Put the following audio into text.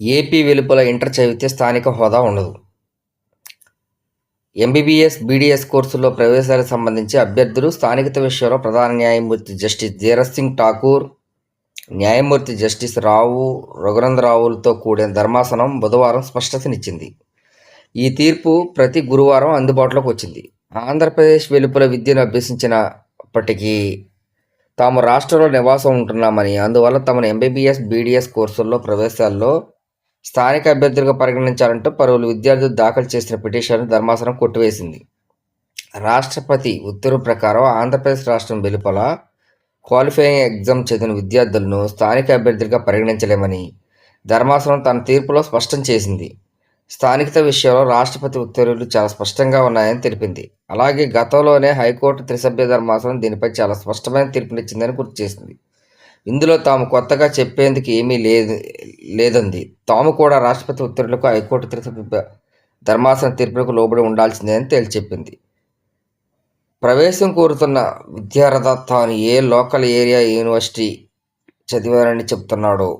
AP వెలుపల inter చదివితే స్థానిక హోదా ఉండదు. ఎంబీబీఎస్ బీడీఎస్ కోర్సుల్లో ప్రవేశాలకు సంబంధించి అభ్యర్థులు స్థానికత విషయంలో ప్రధాన న్యాయమూర్తి జస్టిస్ ధీరజ్ సింగ్ ఠాకూర్ న్యాయమూర్తి జస్టిస్ రావు రఘునందరావులతో కూడిన ధర్మాసనం బుధవారం స్పష్టతనిచ్చింది. ఈ తీర్పు ప్రతి గురువారం అందుబాటులోకి వచ్చింది. ఆంధ్రప్రదేశ్ వెలుపల విద్యను అభ్యసించినప్పటికీ తాము రాష్ట్రంలో నివాసం ఉంటున్నామని అందువల్ల తమను ఎంబీబీఎస్ బీడీఎస్ కోర్సుల్లో ప్రవేశాల్లో స్థానిక అభ్యర్థులుగా పరిగణించాలంటూ పలువురు విద్యార్థులు దాఖలు చేసిన పిటిషన్ను ధర్మాసనం కొట్టివేసింది. రాష్ట్రపతి ఉత్తర్వు ప్రకారం ఆంధ్రప్రదేశ్ రాష్ట్రం వెలుపల క్వాలిఫైయింగ్ ఎగ్జామ్ చదివిన విద్యార్థులను స్థానిక అభ్యర్థులుగా పరిగణించలేమని ధర్మాసనం తన తీర్పులో స్పష్టం చేసింది. స్థానికత విషయంలో రాష్ట్రపతి ఉత్తర్వులు చాలా స్పష్టంగా ఉన్నాయని తెలిపింది. అలాగే గతంలోనే హైకోర్టు త్రిసభ్య ధర్మాసనం దీనిపై చాలా స్పష్టమైన తీర్పునిచ్చిందని గుర్తు చేసింది. ఇందులో తాము కొత్తగా చెప్పేందుకు ఏమీ లేదు లేదంది. తాము కూడా రాష్ట్రపతి ఉత్తర్వులకు హైకోర్టు తిరుపతి ధర్మాసనం తీర్పులకు లోబడి ఉండాల్సిందే అని తేల్చి చెప్పింది ప్రవేశం కోరుతున్న విద్యార్థి తాను ఏ లోకల్ ఏరియా యూనివర్సిటీ చదివానని చెప్తున్నాడో